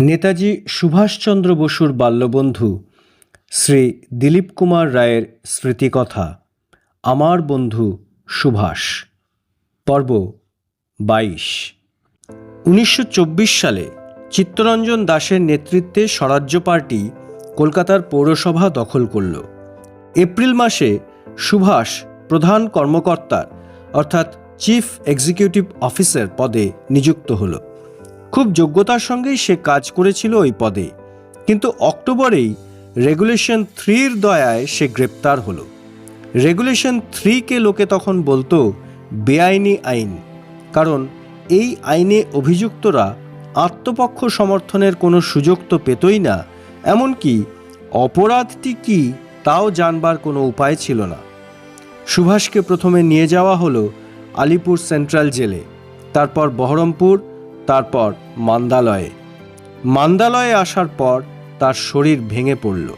নেতাজি সুভাষচন্দ্র বসুর বাল্যবন্ধু শ্রী দিলীপ কুমার রায়ের স্মৃতিকথা, আমার বন্ধু সুভাষ, পর্ব বাইশ। উনিশশো সালে চিত্তরঞ্জন দাসের নেতৃত্বে স্বরাজ্য পার্টি কলকাতার পৌরসভা দখল করল। এপ্রিল মাসে সুভাষ প্রধান কর্মকর্তার, অর্থাৎ চিফ এক্সিকিউটিভ অফিসার পদে নিযুক্ত হলো। খুব যোগ্যতার সঙ্গেই সে কাজ করেছিল ওই পদে। কিন্তু অক্টোবরেই রেগুলেশন থ্রির দয়ায় সে গ্রেপ্তার হলো। রেগুলেশন থ্রিকে লোকে তখন বলতো, বেআইনি আইন। কারণ এই আইনে অভিযুক্তরা আত্মপক্ষ সমর্থনের কোনো সুযোগ তো পেতই না, এমনকি অপরাধটি কি তাও জানবার কোনো উপায় ছিল না। সুভাষকে প্রথমে নিয়ে যাওয়া হলো আলিপুর সেন্ট্রাল জেলে, তারপর বহরমপুর তারপর মান্দালয়ে। মান্দালয়ে আসার পর তার শরীর ভেঙে পড়ল।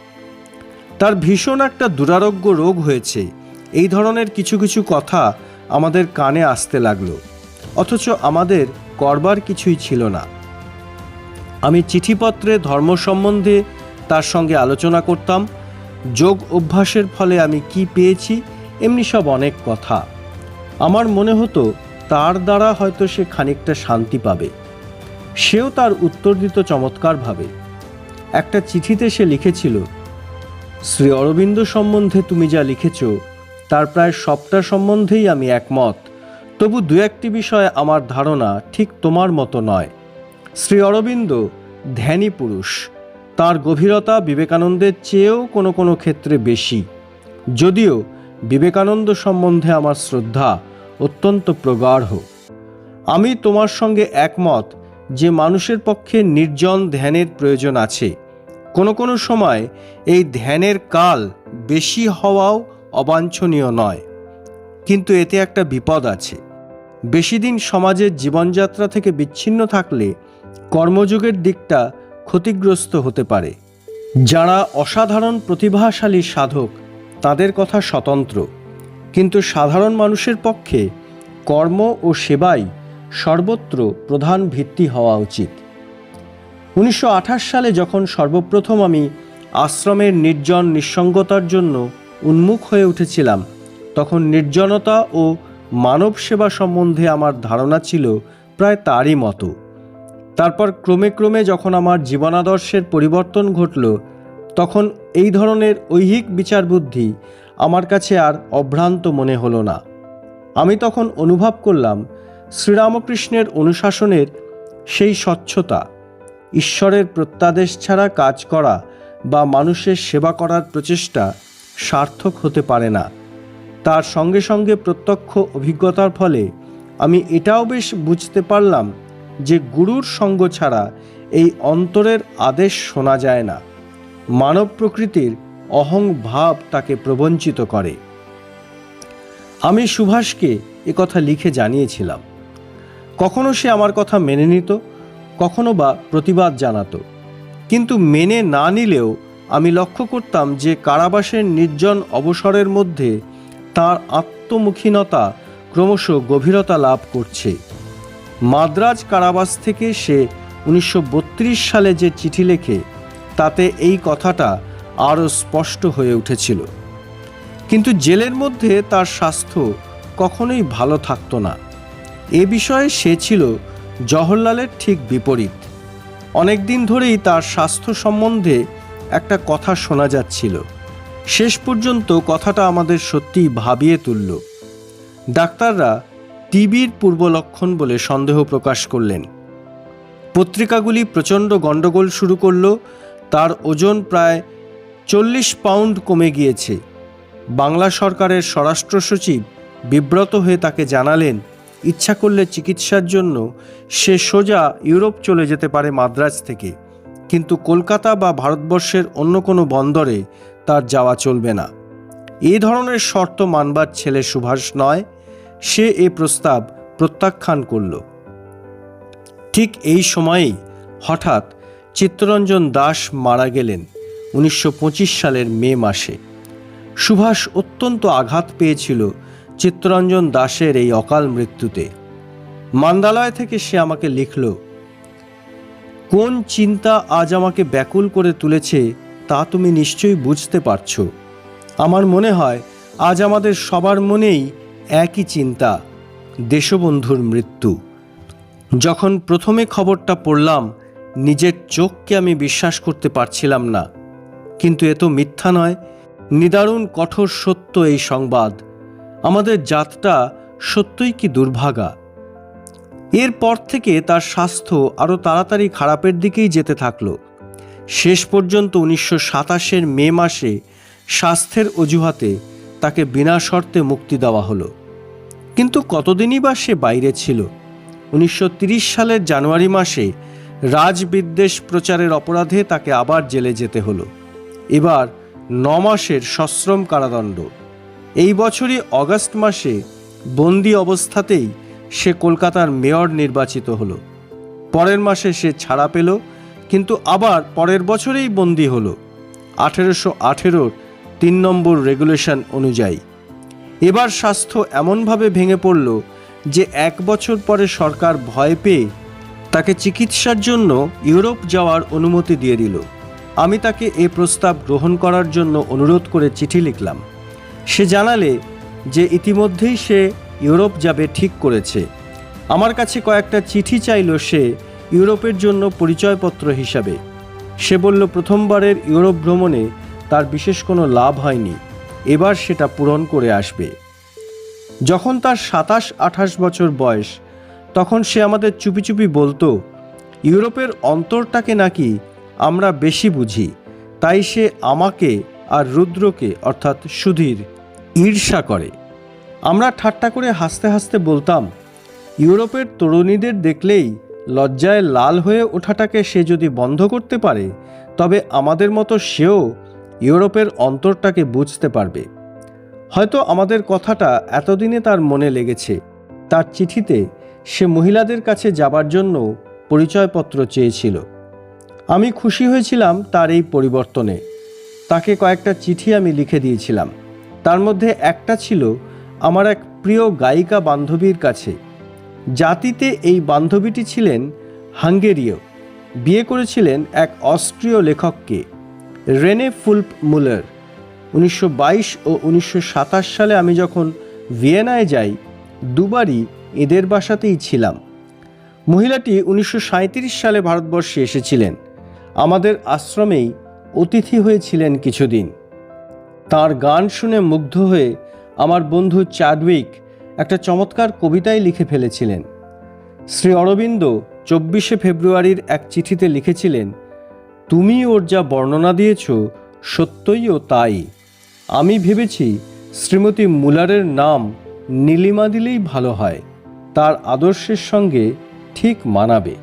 তার ভীষণ একটা দুরারোগ্য রোগ হয়েছে। এই ধরনের কিছু কিছু কথা আমাদের কানে আসতে লাগল। অথচ আমাদের করবার কিছুই ছিল না। আমি চিঠিপত্রে ধর্ম সম্বন্ধে তার সঙ্গে আলোচনা করতাম। যোগ অভ্যাসের ফলে আমি কি পেয়েছি এমনি সব অনেক কথা। আমার মনে হতো তার দ্বারা হয়তো সে খানিকটা শান্তি পাবে। সেও তার উত্তর দিত চমৎকারভাবে। একটা চিঠিতে সে লিখেছিল, শ্রী অরবিন্দ সম্বন্ধে তুমি যা লিখেছ, তার প্রায় সবটা সম্বন্ধেই আমি একমত। তবু দু একটি বিষয়ে আমার ধারণা ঠিক তোমার মতো নয়। শ্রী অরবিন্দ ধ্যানী পুরুষ, তার গভীরতা বিবেকানন্দের চেয়েও কোনো কোনো ক্ষেত্রে বেশি। যদিও বিবেকানন্দ সম্বন্ধে আমার শ্রদ্ধা অত্যন্ত প্রগাঢ়। আমি তোমার সঙ্গে একমত যে মানুষের পক্ষে নির্জন ধ্যানের প্রয়োজন আছে। কোনো কোনো সময় এই ধ্যানের কাল বেশি হওয়াও অবাঞ্ছনীয় নয়। কিন্তু এতে একটা বিপদ আছে। বেশি দিন সমাজের জীবনযাত্রা থেকে বিচ্ছিন্ন থাকলে কর্মযোগের দিকটা ক্ষতিগ্রস্ত হতে পারে। যারা অসাধারণ প্রতিভাশালী সাধক, তাদের কথা স্বতন্ত্র। কিন্তু সাধারণ মানুষের পক্ষে কর্ম ও সেবাই সর্বত্র প্রধান ভিত্তি হওয়া উচিত। উনিশশো আঠাশ সালে যখন সর্বপ্রথম আমি আশ্রমের নির্জন নিঃসঙ্গতার জন্য উন্মুখ হয়ে উঠেছিলাম, তখন নির্জনতা ও মানব সেবা সম্বন্ধে আমার ধারণা ছিল প্রায় তারই মতো। তারপর ক্রমে ক্রমে যখন আমার জীবনাদর্শের পরিবর্তন ঘটল, তখন এই ধরনের ঐহিক বিচার বুদ্ধি আমার কাছে আর অভ্রান্ত মনে হলো না। আমি তখন অনুভব করলাম শ্রীরামকৃষ্ণের অনুশাসনের সেই স্বচ্ছতা, ঈশ্বরের প্রত্যাদেশ ছাড়া কাজ করা বা মানুষের সেবা করার প্রচেষ্টা সার্থক হতে পারে না। তার সঙ্গে সঙ্গে প্রত্যক্ষ অভিজ্ঞতার ফলে আমি এটাও বেশ বুঝতে পারলাম যে গুরুর সঙ্গ ছাড়া এই অন্তরের আদেশ শোনা যায় না। মানব প্রকৃতির অহং ভাব তাকে প্রবঞ্চিত করে। আমি সুভাষকে কথা লিখে জানিয়েছিলাম। কখনো সে আমার কথা মেনে নিত, কখনো বা প্রতিবাদ জানাতো। কিন্তু মেনে না নিলেও আমি লক্ষ্য করতাম যে কারাবাসের নির্জন অবসরের মধ্যে তার আত্মমুখীনতা ক্রমশ গভীরতা লাভ করছে। মাদ্রাজ কারাবাস থেকে সে উনিশশো বত্রিশ সালে যে চিঠি লেখে, তাতে এই কথাটা আরও স্পষ্ট হয়ে উঠেছিল। কিন্তু জেলের মধ্যে তার স্বাস্থ্য কখনোই ভালো থাকতো না। এ বিষয়ে সে ছিল জওহরলালের ঠিক বিপরীত। অনেক দিন ধরেই তার স্বাস্থ্য সম্বন্ধে একটা কথা শোনা যাচ্ছিল। শেষ পর্যন্ত কথাটা আমাদের সত্যিই ভাবিয়ে তুলল। ডাক্তাররা টিবির পূর্বলক্ষণ বলে সন্দেহ প্রকাশ করলেন। পত্রিকাগুলি প্রচণ্ড গণ্ডগোল শুরু করল, তার ওজন প্রায় চল্লিশ পাউন্ড কমে গিয়েছে। বাংলা সরকারের স্বরাষ্ট্র সচিব বিব্রত হয়ে তাকে জানালেন ইচ্ছা করলে চিকিৎসার জন্য সে সোজা ইউরোপ চলে যেতে পারে মাদ্রাজ থেকে। কিন্তু কলকাতা বা ভারতবর্ষের অন্য কোনো বন্দরে তার যাওয়া চলবে না। এই ধরনের শর্ত মানবার ছেলে সুভাষ নয়। সে এ প্রস্তাব প্রত্যাখ্যান করল। ঠিক এই সময়েই হঠাৎ চিত্তরঞ্জন দাস মারা গেলেন উনিশশো পঁচিশ সালের মে মাসে। সুভাষ অত্যন্ত আঘাত পেয়েছিল চিত্তরঞ্জন দাসের এই অকাল মৃত্যুতে। মান্দালয় থেকে সে আমাকে লিখল, কোন চিন্তা আজ আমাকে ব্যাকুল করে তুলেছে তা তুমি নিশ্চয়ই বুঝতে পারছ। আমার মনে হয় আজ আমাদের সবার মনেই একই চিন্তা, দেশবন্ধুর মৃত্যু। যখন প্রথমে খবরটা পড়লাম, নিজের চোখকে আমি বিশ্বাস করতে পারছিলাম না। কিন্তু এ তো মিথ্যা নয়। নিদারুণ কঠোর সত্য এই সংবাদ। আমাদের জাতটা সত্যই কি দুর্ভাগা? এরপর থেকে তার স্বাস্থ্য আরও তাড়াতাড়ি খারাপের দিকেই যেতে থাকল। শেষ পর্যন্ত উনিশশো সাতাশের মে মাসে স্বাস্থ্যের অজুহাতে তাকে বিনা শর্তে মুক্তি দেওয়া হলো। কিন্তু কতদিনই বা সে বাইরে ছিল? উনিশশো সালের জানুয়ারি মাসে রাজবিদ্বেষ প্রচারের অপরাধে তাকে আবার জেলে যেতে হলো। এবার ন মাসের সশ্রম কারাদণ্ড। এই বছরই অগস্ট মাসে বন্দি অবস্থাতেই সে কলকাতার মেয়র নির্বাচিত হলো। পরের মাসে সে ছাড়া পেল, কিন্তু আবার পরের বছরেই বন্দি হলো। আঠেরোশো আঠেরোর তিন নম্বর রেগুলেশন অনুযায়ী। এবার স্বাস্থ্য এমনভাবে ভেঙে পড়ল যে এক বছর পরে সরকার ভয় পেয়ে তাকে চিকিৎসার জন্য ইউরোপ যাওয়ার অনুমতি দিয়ে দিল। আমি তাকে এ প্রস্তাব গ্রহণ করার জন্য অনুরোধ করে চিঠি লিখলাম। সে জানালে যে ইতিমধ্যেই সে ইউরোপ যাবে ঠিক করেছে। আমার কাছে কয়েকটা চিঠি চাইল সে ইউরোপের জন্য পরিচয়পত্র হিসাবে। সে বলল, প্রথমবারের ইউরোপ ভ্রমণে তার বিশেষ কোনো লাভ হয়নি। এবার সেটা পূরণ করে আসবে। যখন তার সাতাশ, আঠাশ বছর বয়স, তখন সে আমাদের চুপি চুপি বলতো, ইউরোপের অন্তরটাকে নাকি আমরা বেশি বুঝি। তাই সে আমাকে আর রুদ্রকে, অর্থাৎ সুধীর ঈর্ষা করে। আমরা ঠাট্টা করে হাসতে হাসতে বলতাম, ইউরোপের তরুণীদের দেখলেই লজ্জায় লাল হয়ে ওঠাটাকে সে যদি বন্ধ করতে পারে, তবে আমাদের মতো সেও ইউরোপের অন্তরটাকে বুঝতে পারবে। হয়তো আমাদের কথাটা এতদিনে তার মনে লেগেছে। তার চিঠিতে সে মহিলাদের কাছে যাবার জন্য পরিচয়পত্র চেয়েছিল। আমি খুশি হয়েছিলাম তার এই পরিবর্তনে। তাকে কয়েকটা চিঠি আমি লিখে দিয়েছিলাম। তার মধ্যে একটা ছিল আমার এক প্রিয় গায়িকা বান্ধবীর কাছে। জাতিতে এই বান্ধবীটি ছিলেন হাঙ্গেরীয়। বিয়ে করেছিলেন এক অস্ট্রীয় লেখককে, রেনে ফুল্প মুলার। উনিশশো বাইশ ও উনিশশো সাতাশ সালে আমি যখন ভিয়েনায় যাই, দুবারই এদের বাসাতেই ছিলাম। মহিলাটি উনিশশো সাঁইত্রিশ সালে ভারতবর্ষে এসেছিলেন। আমাদের আশ্রমেই অতিথি হয়েছিলেন কিছুদিন। তার গান শুনে মুগ্ধ হয়ে আমার বন্ধু চাডউইক একটা চমৎকার কবিতাই লিখে ফেলেছিলেন। শ্রী অরবিন্দ চব্বিশে ফেব্রুয়ারির এক চিঠিতে লিখেছিলেন, তুমি ওর যা বর্ণনা দিয়েছ সত্যই ও তাই। আমি ভেবেছি শ্রীমতী মুলারের নাম নীলিমা দিলেই ভালো হয়, তার আদর্শের সঙ্গে ঠিক মানাবে।